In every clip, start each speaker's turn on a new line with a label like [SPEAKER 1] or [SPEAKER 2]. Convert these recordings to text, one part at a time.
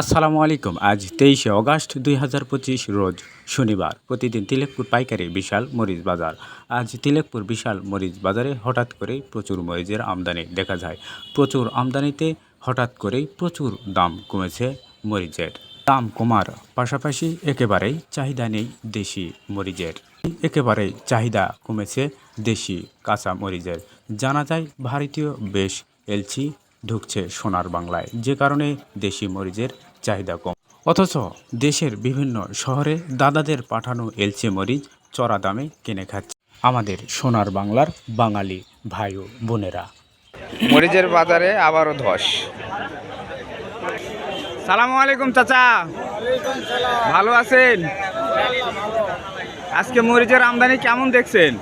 [SPEAKER 1] আসসালামু আলাইকুম। আজ তেইশে অগাস্ট দুই হাজার পঁচিশ রোজ শনিবার। প্রতিদিন তিলেকপুর পাইকারি বিশাল মরিচ বাজার। আজ তিলেকপুর বিশাল মরিচ বাজারে হঠাৎ করেই প্রচুর মরিচের আমদানি দেখা যায়। প্রচুর আমদানিতে হঠাৎ করেই প্রচুর দাম কমেছে মরিচের। দাম কমার পাশাপাশি একেবারেই চাহিদা নেই দেশি মরিচের। একেবারেই চাহিদা কমেছে দেশি কাঁচা মরিচের। জানা যায়, ভারতীয় বেশ এলচি ঢুকছে সোনার বাংলায়। যে কারণে দেশি মরিচের চাহিদা কম। অথচ দেশের বিভিন্ন শহরে দাদাদের পাঠানো এলচি মরিচ চড়া দামে কিনে খাচ্ছে। আমাদের সোনার বাংলার বাঙালি ভাই ও বোনেরা।
[SPEAKER 2] মরিচের বাজারে আবারও ধস। সালামু আলাইকুম চাচা। ভালো আছেন? আজকে মরিচের আমদানি কেমন দেখছেন?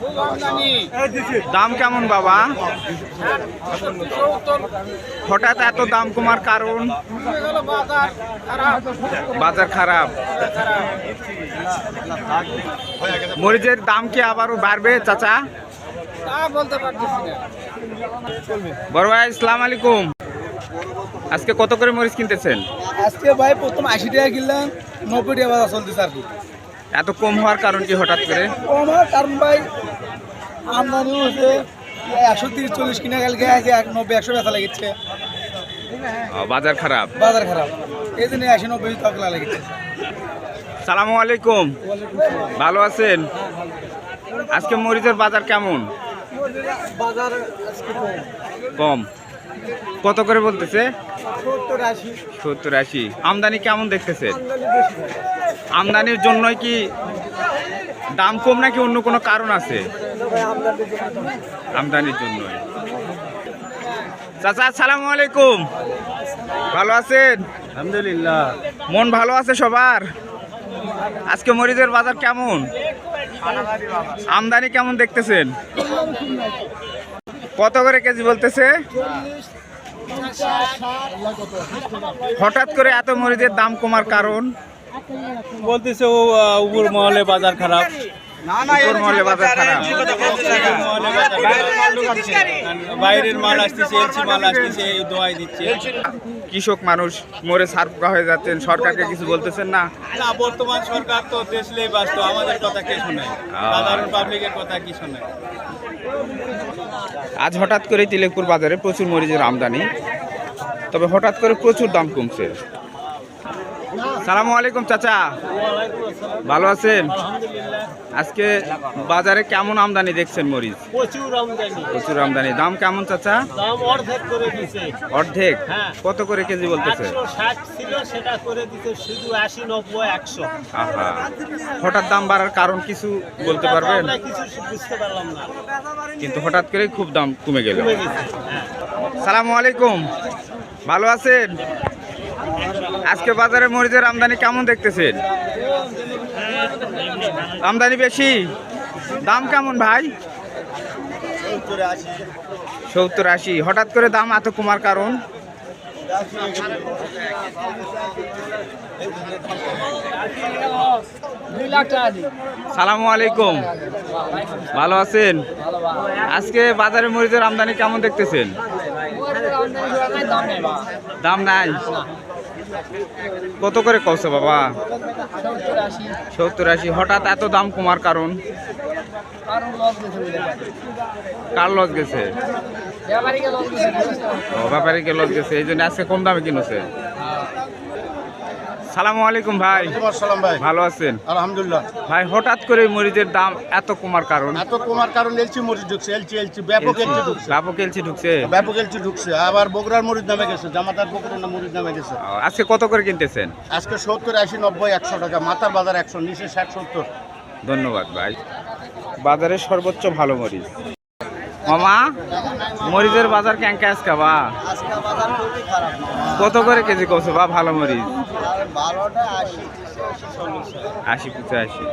[SPEAKER 2] দাম কেমন বাবা? হঠাৎ এত দাম কমার কারণ? বাজার খারাপ। মরিচের দাম কি আবারও বাড়বে চাচা? বড় ভাই আসসালাম আলাইকুম। আজকে কত করে মরিচ কিনতেছেন?
[SPEAKER 3] আজকে ভাই প্রথম আশি টাকা কিনলাম নব্বই টাকা বাজার চলতেছে আর কি।
[SPEAKER 2] এত কম হওয়ার কারণ কি হঠাৎ করে?
[SPEAKER 3] আমার কারণ ভাই আমদানি হচ্ছে একশো তিরিশ চল্লিশ কিনা গেল গেছে নব্বই একশো বেচা লেগেছে।
[SPEAKER 2] বাজার খারাপ?
[SPEAKER 3] বাজার খারাপ। এই জন্য আশি নব্বই তকলা লেগেছে।
[SPEAKER 2] সালামু আলাইকুম। ভালো আছেন? আজকে মরিচের বাজার কেমন?
[SPEAKER 3] বাজার
[SPEAKER 2] কম। কত করে বলতেছে?
[SPEAKER 3] সত্তর আশি।
[SPEAKER 2] আমদানি কেমন দেখতেছেন
[SPEAKER 3] আমদানি বেশি ভাই।
[SPEAKER 2] আমদানির জন্যই কি দাম কম নাকি অন্য কোনো কারণ আছে?
[SPEAKER 3] আমদানির জন্য
[SPEAKER 2] আমদানির জন্যই। চাচা আসসালামু আলাইকুম। ভালো আছেন?
[SPEAKER 3] আলহামদুলিল্লাহ।
[SPEAKER 2] মন ভালো আছে সবার? আজকে মরিচের বাজার কেমন? আমদানি কেমন দেখতেছেন? কত করে কেজি বলতেছে? হঠাৎ করে এত মরিচের দাম কমার কারণ?
[SPEAKER 4] বলতেছে ও উপর মহলে বাজার খারাপ। বাইরের মাল আসতেছে এলসি মাল আসতেছে দোয়াই দিচ্ছে।
[SPEAKER 2] কৃষক মানুষ মরে সারপুরা হয়ে যাচ্ছেন সরকারকে কিছু বলতেছেন না?
[SPEAKER 4] না বর্তমান সরকার তো দেশলেই ব্যস্ত আমাদের কথা কে শোনে সাধারণ পাবলিকের কথা কি শোনে
[SPEAKER 2] আজ হঠাৎ করে তিলেকপুর বাজারে প্রচুর মরিচের আমদানি তবে হঠাৎ করে প্রচুর দাম কমছে। সালামু আলাইকুম চাচা। ভালো আছেন? আজকে বাজারে কেমন আমদানি দেখছেন মরিচ?
[SPEAKER 4] প্রচুর আমদানি।
[SPEAKER 2] প্রচুর আমদানি। দাম কেমন চাচা?
[SPEAKER 4] দাম অর্ধেক করে দিছে।
[SPEAKER 2] অর্ধেক?
[SPEAKER 4] হ্যাঁ।
[SPEAKER 2] কত করে কেজি বলতেছে? হঠাৎ দাম বাড়ার কারণ কিছু বলতে পারবেন?
[SPEAKER 4] আমরা কিছু বুঝতে পারলাম না।
[SPEAKER 2] কিন্তু হঠাৎ করে খুব দাম কমে গেল।
[SPEAKER 4] হ্যাঁ।
[SPEAKER 2] সালামু আলাইকুম। ভালো আছেন? আজকে বাজারে মরিচের আমদানি কেমন দেখতেছেন? আমদানি বেশি? দাম কেমন ভাই? সত্তর আশি। হঠাৎ করে দাম এত কমার কারণ? সালামু আলাইকুম। ভালো আছেন? আজকে বাজারে মরিচের আমদানি কেমন দেখতেছেন? দাম নাই। কত করে কৌছে বাবা? সত্তর আশি। হঠাৎ এত দাম কমার কারণ? কার লস গেছে? ব্যাপারীকে লস গেছে। এই জন্য আজকে কম দামে কিনেছে। সালামু আলাইকুম ভাই।
[SPEAKER 5] সালাম ভাই।
[SPEAKER 2] ভালো আছেন?
[SPEAKER 5] আলহামদুলিল্লাহ।
[SPEAKER 2] ভাই হঠাৎ করে মরিচের দাম এত কমার কারণ?
[SPEAKER 5] এত কমার কারণ এলচি মরিচ ঢুকছে এলচি এলচি ব্যাপক এলচি ঢুকছে।
[SPEAKER 2] ব্যাপক এলচি ঢুকছে?
[SPEAKER 5] ব্যাপক এলচি ঢুকছে। আবার বগুড়ার মরিচ নামে গেছে জামাতার বগুড়ার মরিচ নামে গেছে।
[SPEAKER 2] আজকে কত করে কিনতেছেন?
[SPEAKER 5] আজকে সত্তর আশি নব্বই একশো টাকা। মাথার বাজার একশো নিচে ষাট সত্তর।
[SPEAKER 2] ধন্যবাদ ভাই। বাজারের সর্বোচ্চ ভালো মরিচ। মামা মরিচের বাজার ক্যাঙ্কা আজকে বা? কত করে কেজি কৌছে বা ভালো মরিচ? আশি পঁচাশি।